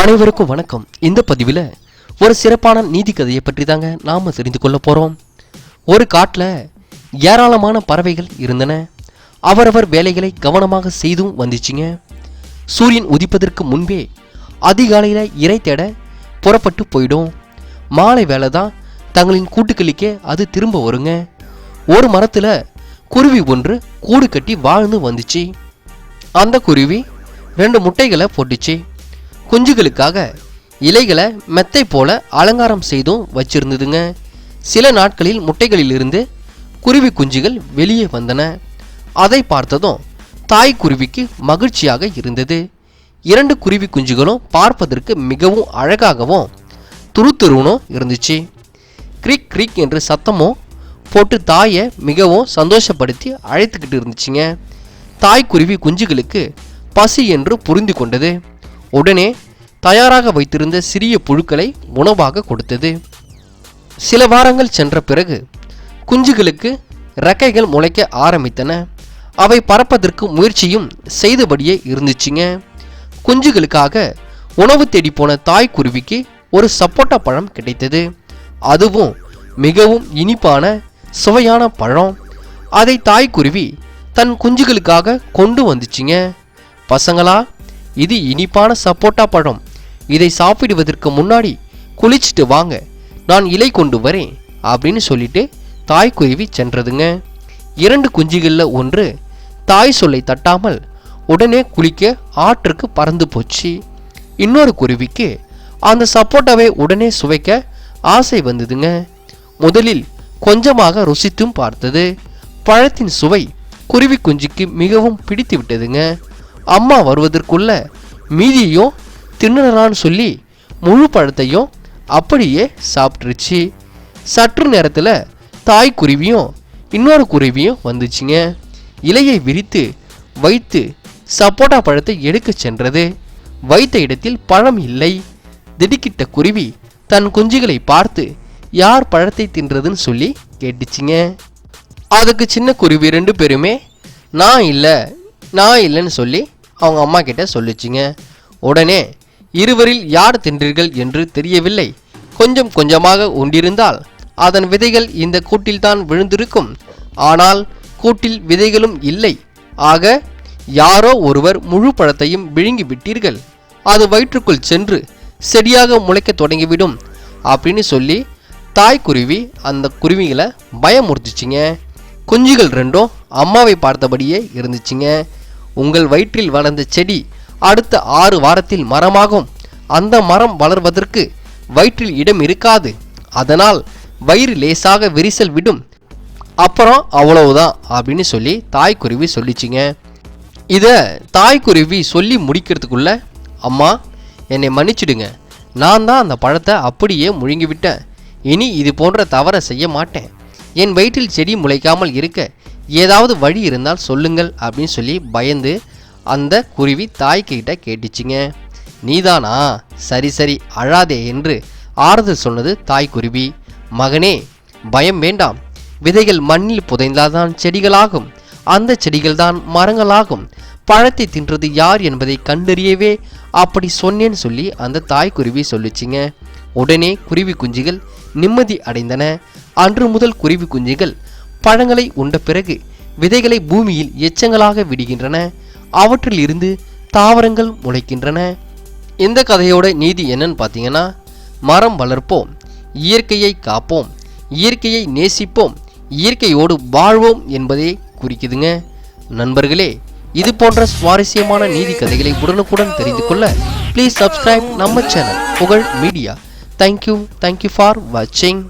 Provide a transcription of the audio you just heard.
அனைவருக்கும் வணக்கம். இந்த பதிவில் ஒரு சிறப்பான நீதி கதையை பற்றி தாங்க நாம் தெரிந்து கொள்ள போகிறோம் ஒரு காட்டில் ஏராளமான பறவைகள் இருந்தன. அவரவர் வேலைகளை கவனமாக செய்தும் வந்துச்சுங்க. சூரியன் உதிப்பதற்கு முன்பே அதிகாலையில் இறை தேட புறப்பட்டு போயிடும். மாலை வேலை தான் தங்களின் கூட்டுக்களுக்கே அது திரும்ப வருங்க. ஒரு மரத்தில் குருவி ஒன்று கூடு கட்டி வாழ்ந்து வந்துச்சு. அந்த குருவி ரெண்டு முட்டைகளை போட்டுச்சு. குஞ்சுகளுக்காக இலைகளை மெத்தை போல அலங்காரம் செய்தும் வச்சிருந்ததுங்க. சில நாட்களில் முட்டைகளிலிருந்து குருவி குஞ்சுகள் வெளியே வந்தன. அதை பார்த்ததும் தாய் குருவிக்கு மகிழ்ச்சியாக இருந்தது. இரண்டு குருவி குஞ்சுகளும் பார்ப்பதற்கு மிகவும் அழகாகவும் துருத்துருவனும் இருந்துச்சு. கிரிக் கிரிக் என்று சத்தமும் போட்டு தாயை மிகவும் சந்தோஷப்படுத்தி அழைத்துக்கிட்டு இருந்துச்சுங்க. தாய் குருவி குஞ்சுகளுக்கு பசி என்று புரிந்து கொண்டது. உடனே தயாராக வைத்திருந்த சிறிய புழுக்களை உணவாக கொடுத்தது. சில வாரங்கள் சென்ற பிறகு குஞ்சுகளுக்கு ரெக்கைகள் முளைக்க ஆரம்பித்தன. அவை பறப்பதற்கு முயற்சியும் செய்தபடியே இருந்துச்சுங்க. குஞ்சுகளுக்காக உணவு தேடி போன தாய் குருவிக்கு ஒரு சப்போட்டா பழம் கிடைத்தது. அதுவும் மிகவும் இனிப்பான சுவையான பழம். அதை தாய் குருவி தன் குஞ்சுகளுக்காக கொண்டு வந்துச்சுங்க. பசங்களா இது இனிப்பான சப்போட்டா பழம். இதை சாப்பிடுவதற்கு முன்னாடி குளிச்சுட்டு வாங்க. நான் இலை கொண்டு வரேன் அப்படின்னு சொல்லிட்டு தாய் குருவி சென்றதுங்க. இரண்டு குஞ்சுகளில் ஒன்று தாய் சொல்லை தட்டாமல் உடனே குளிக்க ஆற்றுக்கு பறந்து போச்சு. இன்னொரு குருவிக்கு அந்த சப்போட்டாவை உடனே சுவைக்க ஆசை வந்ததுங்க. முதலில் கொஞ்சமாக ருசித்தும் பார்த்தது. பழத்தின் சுவை குருவி குஞ்சுக்கு மிகவும் பிடித்து விட்டதுங்க. அம்மா வருவதற்குள்ள மீதியையும் தின்னுறான்னு சொல்லி முழு பழத்தையும் அப்படியே சாப்பிட்டுருச்சு. சற்று நேரத்தில் தாய் குருவியும் இன்னொரு குருவியும் வந்துச்சுங்க. இலையை விரித்து வைத்து சப்போட்டா பழத்தை எடுக்கச் சென்றது. வைத்த இடத்தில் பழம் இல்லை. திடுக்கிட்ட குருவி தன் குஞ்சுகளை பார்த்து யார் பழத்தை தின்றதுன்னு சொல்லி கேட்டுச்சுங்க. அதுக்கு சின்ன குருவி ரெண்டு பேருமே நான் இல்லை நான் இல்லைன்னு சொல்லி அவங்க அம்மா கிட்ட சொல்லிச்சுங்க. உடனே இருவரில் யார் தின்றீர்கள் என்று தெரியவில்லை. கொஞ்சம் கொஞ்சமாக உண்டிருந்தால் அதன் விதைகள் இந்த கூட்டில்தான் விழுந்திருக்கும். ஆனால் கூட்டில் விதைகளும் இல்லை. ஆக யாரோ ஒருவர் முழு பழத்தையும் விழுங்கி விட்டீர்கள். அது வயிற்றுக்குள் சென்று செடியாக முளைக்க தொடங்கிவிடும் அப்படின்னு சொல்லி தாய் குருவி அந்த குருவிகளை பயமுறுத்துச்சிங்க. குஞ்சுகள் ரெண்டும் அம்மாவை பார்த்தபடியே இருந்துச்சுங்க. உங்கள் வயிற்றில் வளர்ந்த செடி அடுத்த ஆறு வாரத்தில் மரமாகும். அந்த மரம் வளர்வதற்கு வயிற்றில் இடம் இருக்காது. அதனால் வயிறு லேசாக விரிசல் விடும். அப்புறம் அவ்வளவுதான் அப்படின்னு சொல்லி தாய்க்குருவி சொல்லிச்சுங்க. இதை தாய்க்குருவி சொல்லி முடிக்கிறதுக்குள்ள அம்மா என்னை மன்னிச்சிடுங்க. நான் தான் அந்த பழத்தை அப்படியே முழுங்கி விட்டேன் இனி இது போன்ற தவறை செய்ய மாட்டேன். என் வயிற்றில் செடி முளைக்காமல் இருக்க ஏதாவது வழி இருந்தால் சொல்லுங்கள் அப்படின்னு சொல்லி பயந்து அந்த குருவி தாய்கிட்ட கேட்டுச்சுங்க. நீதானா? சரி சரி அழாதே என்று ஆறுதல் சொன்னது தாய் குருவி. மகனே பயம் வேண்டாம். விதைகள் மண்ணில் புதைந்தால்தான் செடிகளாகும். அந்த செடிகள்தான் மரங்களாகும். பழத்தை தின்றது யார் என்பதை கண்டறியவே அப்படி சொன்னேன்னு சொல்லி அந்த தாய் குருவி சொல்லிச்சுங்க. உடனே குருவி குஞ்சுகள் நிம்மதி அடைந்தன. அன்று முதல் குருவி குஞ்சுகள் பழங்களை உண்ட பிறகு விதைகளை பூமியில் எச்சங்களாக விடுகின்றன. அவற்றில் இருந்து தாவரங்கள் முளைக்கின்றன. இந்த கதையோட நீதி என்னன்னு பார்த்தீங்கன்னா மரம் வளர்ப்போம் இயற்கையை காப்போம் இயற்கையை நேசிப்போம் இயற்கையோடு வாழ்வோம் என்பதே குறிக்குதுங்க. நண்பர்களே இது போன்ற சுவாரஸ்யமான நீதி கதைகளை உடனுக்குடன் தெரிந்து கொள்ள ப்ளீஸ் சப்ஸ்கிரைப் நம்ம channel Pugazh media. Thank you thank you for வாட்சிங்